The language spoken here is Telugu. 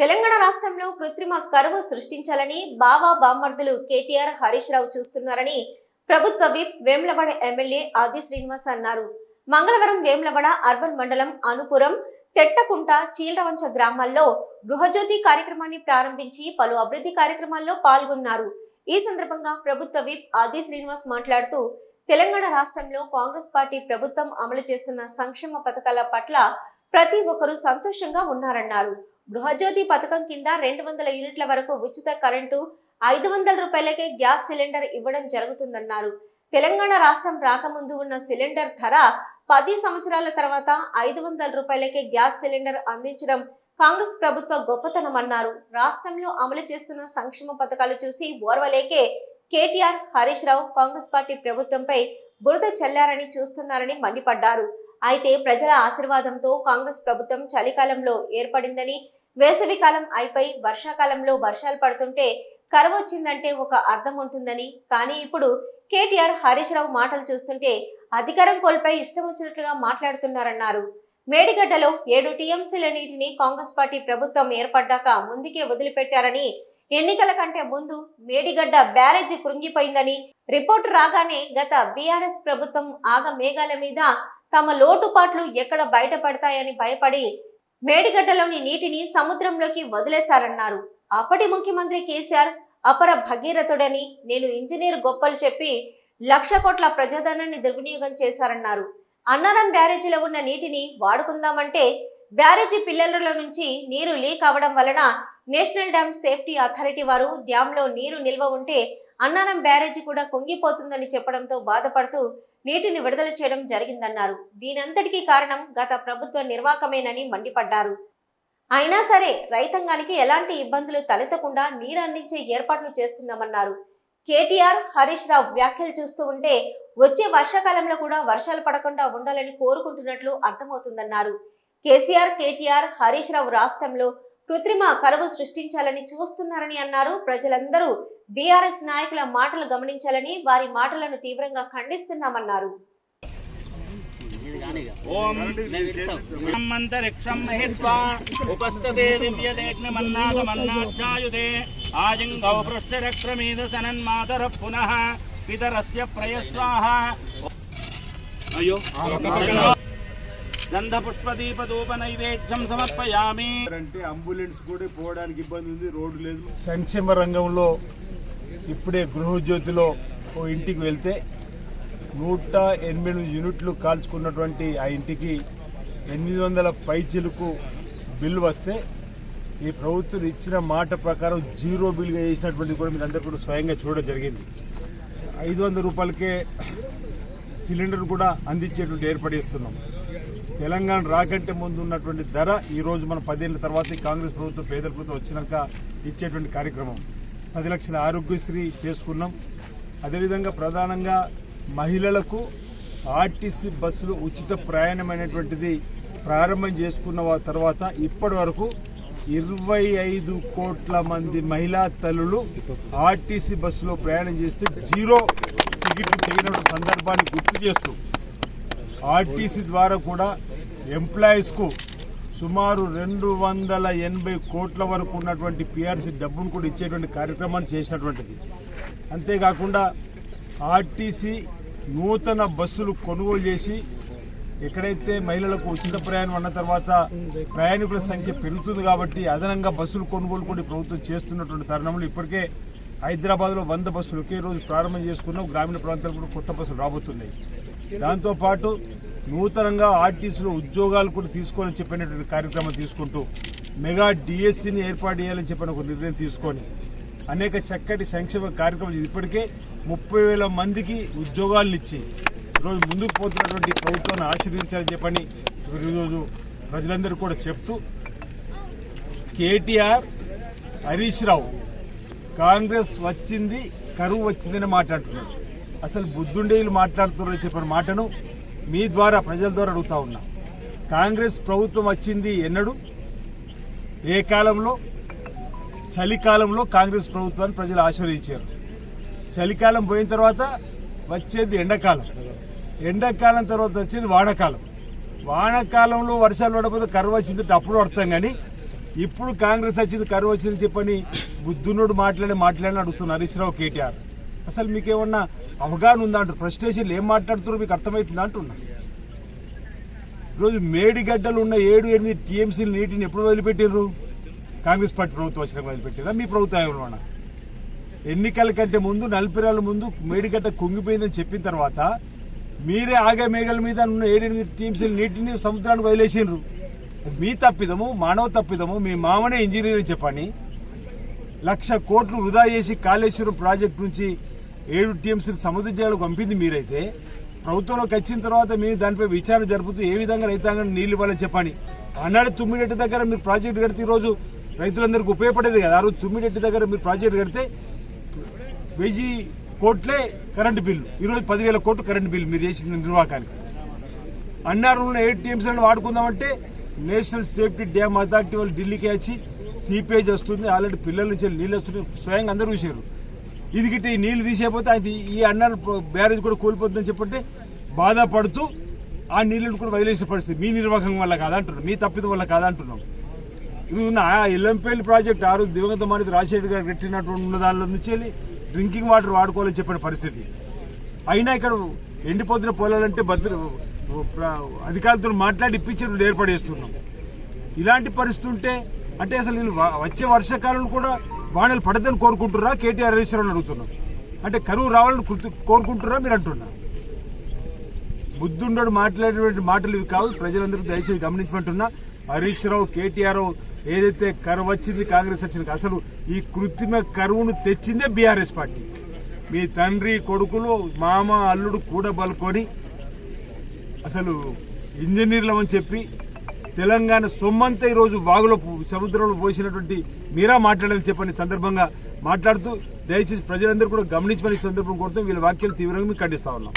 తెలంగాణ రాష్ట్రంలో కృత్రిమ కరువు సృష్టించాలని బావా బామ్మర్దులు కేటీఆర్ హరీష్ రావు చూస్తున్నారని ప్రభుత్వ విప్ వేములవాడ ఎమ్మెల్యే ఆది శ్రీనివాస్ అన్నారు. మంగళవారం వేములవాడ అర్బన్ మండలం అనుపురం తెట్టకుంట చీలరవంచ గ్రామాల్లో గృహజ్యోతి కార్యక్రమాన్ని ప్రారంభించి పలు అభివృద్ధి కార్యక్రమాల్లో పాల్గొన్నారు. ఈ సందర్భంగా ప్రభుత్వ విప్ ఆది శ్రీనివాస్ మాట్లాడుతూ తెలంగాణ రాష్ట్రంలో కాంగ్రెస్ పార్టీ ప్రభుత్వం అమలు చేస్తున్న సంక్షేమ పథకాల పట్ల ప్రతి ఒక్కరూ సంతోషంగా ఉన్నారన్నారు. గృహజ్యోతి పథకం కింద రెండు వందల యూనిట్ల వరకు ఉచిత కరెంటు ఐదు వందల రూపాయలకే గ్యాస్ సిలిండర్ ఇవ్వడం జరుగుతుందన్నారు. తెలంగాణ రాష్ట్రం రాకముందు ఉన్న సిలిండర్ ధర పది సంవత్సరాల తర్వాత ఐదు వందల రూపాయలకే గ్యాస్ సిలిండర్ అందించడం కాంగ్రెస్ ప్రభుత్వ గొప్పతనం అన్నారు రాష్ట్రంలో అమలు చేస్తున్న సంక్షేమ పథకాలు చూసి ఓర్వలేకే కేటీఆర్ హరీష్ రావు కాంగ్రెస్ పార్టీ ప్రభుత్వంపై బురద చల్లారని చూస్తున్నారని మండిపడ్డారు. అయితే ప్రజల ఆశీర్వాదంతో కాంగ్రెస్ ప్రభుత్వం చలికాలంలో ఏర్పడిందని వేసవికాలం అయిపోయి వర్షాకాలంలో వర్షాలు పడుతుంటే కరువు వచ్చిందంటే ఒక అర్థం ఉంటుందని. కానీ ఇప్పుడు కేటీఆర్ హరీష్ రావు మాటలు చూస్తుంటే అధికారం కోల్పై ఇష్టం వచ్చినట్లుగా మాట్లాడుతున్నారన్నారు. మేడిగడ్డలో ఏడు టీఎంసీల నీటిని కాంగ్రెస్ పార్టీ ప్రభుత్వం ఏర్పడ్డాక ముందుకే వదిలిపెట్టారని ఎన్నికల కంటే ముందు మేడిగడ్డ బ్యారేజీ కృంగిపోయిందని రిపోర్టు రాగానే గత బీఆర్ఎస్ ప్రభుత్వం ఆగ మేఘాల మీద తమ లోటుపాట్లు ఎక్కడ బయటపడతాయని భయపడి మేడిగడ్డలోని నీటిని సముద్రంలోకి వదిలేశారన్నారు. అప్పటి ముఖ్యమంత్రి కేసీఆర్ అపర భగీరథుడని నేను ఇంజనీర్ గొప్పలు చెప్పి లక్ష కోట్ల ప్రజాధనాన్ని దుర్వినియోగం చేశారన్నారు. అన్నారం బ్యారేజీలో ఉన్న నీటిని వాడుకుందామంటే బ్యారేజీ పిల్లర్ల నుంచి నీరు లీక్ అవడం వలన నేషనల్ డ్యామ్ సేఫ్టీ అథారిటీ వారు డ్యాంలో నీరు నిల్వ ఉంటే అన్నారం బ్యారేజీ కూడా కుంగిపోతుందని చెప్పడంతో బాధపడుతూ నీటిని విడుదల చేయడం జరిగిందన్నారు. దీనంతటికీ కారణం గత ప్రభుత్వ నిర్వాకమేనని మండిపడ్డారు. అయినా సరే రైతాంగానికి ఎలాంటి ఇబ్బందులు తలెత్తకుండా నీరు అందించే ఏర్పాట్లు చేస్తున్నామన్నారు. కేటీఆర్ హరీష్ రావు వ్యాఖ్యలు చూస్తూ ఉంటే వచ్చే వర్షాకాలంలో కూడా వర్షాలు పడకుండా ఉండాలని కోరుకుంటున్నట్లు అర్థమవుతుందన్నారు. కేసీఆర్ కేటీఆర్ హరీష్ రావు రాష్ట్రంలో కృత్రిమ కరువు సృష్టించాలని చూస్తున్నారని అన్నారు. ప్రజలందరూ బీఆర్ఎస్ నాయకుల మాటలు గమనించాలని వారి మాటలను తీవ్రంగా ఖండిస్తున్నామన్నారు. ఉపస్థతే ఆజింగౌ సనన్మాతర పునః పితరస్య ప్రయస్వాహ. అయ్యో గంధపుష్పదీపదూప నైవేద్యం సమర్పయామి. అంటే అంబులెన్స్ కూడా పోవడానికి ఇబ్బంది ఉంది రోడ్డు లేదు. సంక్షేమ రంగంలో ఇప్పుడే గృహజ్యోతిలో ఓ ఇంటికి వెళ్తే నూట ఎనిమిది యూనిట్లు కాల్చుకున్నటువంటి ఆ ఇంటికి ఎనిమిది వందల పైచిలకు బిల్లు వస్తే ఈ ప్రభుత్వం ఇచ్చిన మాట ప్రకారం జీరో బిల్గా చేసినటువంటి కూడా మీరు అందరూ కూడా స్వయంగా చూడడం జరిగింది. ఐదు వందల రూపాయలకే సిలిండర్ కూడా అందించేటువంటి ఏర్పడిస్తున్నాం తెలంగాణ రాకంటే ముందు ఉన్నటువంటి ధర ఈరోజు మన పదేళ్ళ తర్వాత కాంగ్రెస్ ప్రభుత్వం పేదల ప్రభుత్వం వచ్చినాక ఇచ్చేటువంటి కార్యక్రమం. పది లక్షల ఆరోగ్యశ్రీ చేసుకున్నాం. అదేవిధంగా ప్రధానంగా మహిళలకు ఆర్టీసీ బస్సులు ఉచిత ప్రయాణమైనటువంటిది ప్రారంభం చేసుకున్న తర్వాత ఇప్పటి వరకు ఇరవై ఐదు కోట్ల మంది మహిళా తల్లులు ఆర్టీసీ బస్సులో ప్రయాణం చేస్తే జీరో టికెట్లు తెగిన సందర్భాన్ని గుర్తు చేస్తూ ఆర్టీసీ ద్వారా కూడా ఎంప్లాయీస్కు సుమారు రెండు వందల ఎనభై కోట్ల వరకు ఉన్నటువంటి పిఆర్సీ డబ్బును కూడా ఇచ్చేటువంటి కార్యక్రమాన్ని చేసినటువంటిది. అంతేకాకుండా ఆర్టీసీ నూతన బస్సులు కొనుగోలు చేసి ఎక్కడైతే మహిళలకు ఉచిత ప్రయాణం అన్న తర్వాత ప్రయాణికుల సంఖ్య పెరుగుతుంది కాబట్టి అదనంగా బస్సులు కొనుగోలు కూడా ప్రభుత్వం చేస్తున్నటువంటి తరుణంలో ఇప్పటికే హైదరాబాద్లో వంద బస్సులు ఒకే రోజు ప్రారంభం చేసుకున్నాం. గ్రామీణ ప్రాంతాలకు కూడా కొత్త బస్సులు రాబోతున్నాయి. దాంతోపాటు నూతనంగా ఆర్టీసీలో ఉద్యోగాలు కూడా తీసుకోవాలని చెప్పినటువంటి కార్యక్రమం తీసుకుంటూ మెగా డిఎస్సిని ఏర్పాటు చేయాలని చెప్పిన ఒక నిర్ణయం తీసుకొని అనేక చక్కటి సంక్షేమ కార్యక్రమాలు ఇప్పటికే ముప్పై వేల మందికి ఉద్యోగాలను ఇచ్చి ఈరోజు ముందుకు పోతున్నటువంటి ప్రభుత్వాన్ని ఆశీర్వదించాలని చెప్పని ఈరోజు ప్రజలందరూ కూడా చెప్తూ కేటీఆర్ హరీష్ రావు కాంగ్రెస్ వచ్చింది కరువు వచ్చిందని మాట్లాడుతున్నారు. అసలు బుద్ధుండే మాట్లాడుతున్నారని చెప్పిన మాటను మీ ద్వారా ప్రజల ద్వారా అడుగుతా ఉన్నా. కాంగ్రెస్ ప్రభుత్వం వచ్చింది ఎన్నడు? ఏ కాలంలో? చలికాలంలో కాంగ్రెస్ ప్రభుత్వాన్ని ప్రజలు ఆశీర్వదించారు. చలికాలం పోయిన తర్వాత వచ్చేది ఎండాకాలం. ఎండాకాలం తర్వాత వచ్చేది వానకాలం. వానకాలంలో వర్షాలు పడకపోతే కరువు వచ్చిందంటే అప్పుడు అర్థం కానీ ఇప్పుడు కాంగ్రెస్ వచ్చింది కరువు వచ్చింది చెప్పని బుద్ధునుడు మాట్లాడి మాట్లాడి అడుగుతున్నారు హరీష్ రావు కేటీఆర్. అసలు మీకేమన్నా అవగాహన ఉందా అంటారు? ఫ్రస్ట్రేషన్ ఏం మాట్లాడుతున్నారో? మీకు అర్థమవుతుందా అంటున్నా. ఈరోజు మేడిగడ్డలు ఉన్న ఏడు ఎనిమిది టీఎంసీలు నీటిని ఎప్పుడు వదిలిపెట్టారు కాంగ్రెస్ పార్టీ ప్రభుత్వం వచ్చినాక వదిలిపెట్టారా మీ ప్రభుత్వం ఎన్నికల కంటే ముందు నలభై రోజుల ముందు మేడిగడ్డ కుంగిపోయిందని చెప్పిన తర్వాత మీరే ఆగే మేఘల మీద ఉన్న ఏడెనిమిది టీమ్స్ నీటిని సముద్రానికి వదిలేసిండ్రు. మీ తప్పిదము మానవ తప్పిదము మీ మామనే ఇంజనీర్ చెప్పని లక్ష కోట్లు వృధా చేసి కాళేశ్వరం ప్రాజెక్టు నుంచి ఏడు టీఎంసీని సముద్ర జలాలకు పంపింది మీరైతే ప్రభుత్వంలోకి వచ్చిన తర్వాత మీరు దానిపై విచారణ జరుపుతూ ఏ విధంగా రైతాంగాన్ని నీళ్ళు ఇవ్వాలని చెప్పండి అన్నాడు తుమ్మిడెట్టి దగ్గర మీరు ప్రాజెక్టు కడితే ఈరోజు రైతులందరికీ ఉపయోగపడేది కదా. ఆ రోజు తుమ్మిడెట్టి దగ్గర మీరు ప్రాజెక్టు కడితే వెయ్యి కోట్లే కరెంటు బిల్లు. ఈరోజు పదివేల కోట్లు కరెంటు బిల్లు మీరు చేసిన నిర్వాహకానికి. అన్నారు ఏడు ఎయిట్ వాడుకుందామంటే నేషనల్ సేఫ్టీ డ్యామ్ అథారిటీ వాళ్ళు ఢిల్లీకి వచ్చి సీపేజ్ వస్తుంది. ఆల్రెడీ పిల్లల నుంచి నీళ్ళు వస్తున్నాయి. స్వయంగా అందరూ చూశారు. ఇది గిట్ట ఈ నీళ్ళు తీసేయకపోతే ఆయన ఈ అన్నారు బ్యారేజ్ కూడా కూలిపోతుందని చెప్పంటే బాధపడుతూ ఆ నీళ్ళను కూడా వదిలేసే పరిస్థితి. మీ నిర్వాహకం వల్ల కాదంటున్నాం. మీ తప్పిదం వల్ల కాదంటున్నాం. ఇది ఉన్న ఆ ఎల్లంపల్లి ప్రాజెక్ట్ ఆరు దివంగత మానేది రాజశేఖర్ గారు కట్టినటువంటి ఉన్న దానిలో నుంచి వెళ్ళి డ్రింకింగ్ వాటర్ వాడుకోవాలని చెప్పిన పరిస్థితి. అయినా ఇక్కడ ఎండిపోతున్న పొలాలంటే భద్ర అధికారులతో మాట్లాడి ఇప్పించి ఏర్పడేస్తున్నాం ఇలాంటి పరిస్థితి ఉంటే అంటే అసలు వీళ్ళు వచ్చే వర్షాకాలం కూడా వానలు పడదని కోరుకుంటున్నారా? కేటీఆర్ హరీశ్వరరావు అడుగుతున్నాం అంటే కరువు రావాలని కృతి- కోరుకుంటున్నారా మీరు అంటున్నారు? బుద్ధుండడు మాట్లాడేటువంటి మాటలు ఇవి కావు. ప్రజలందరూ దయచేసి గమనించమంటున్నా హరీష్ రావు కేటీఆర్ ఏదైతే కరువు వచ్చింది కాంగ్రెస్ వచ్చింది అసలు ఈ కృత్రిమ కరువును తెచ్చిందే బీఆర్ఎస్ పార్టీ. మీ తండ్రి కొడుకులు మామ అల్లుడు కూడా బలుకొని అసలు ఇంజనీర్లమని చెప్పి తెలంగాణ సొమ్మంతా ఈరోజు వాగులో సముద్రంలో పోసినటువంటి మీరా మాట్లాడాలని చెప్పని సందర్భంగా మాట్లాడుతూ దయచేసి ప్రజలందరూ కూడా గమనించమని సందర్భం కోరుతూ వీళ్ళ వాక్యాలు తీవ్రంగా మేము ఖండిస్తా ఉన్నాం.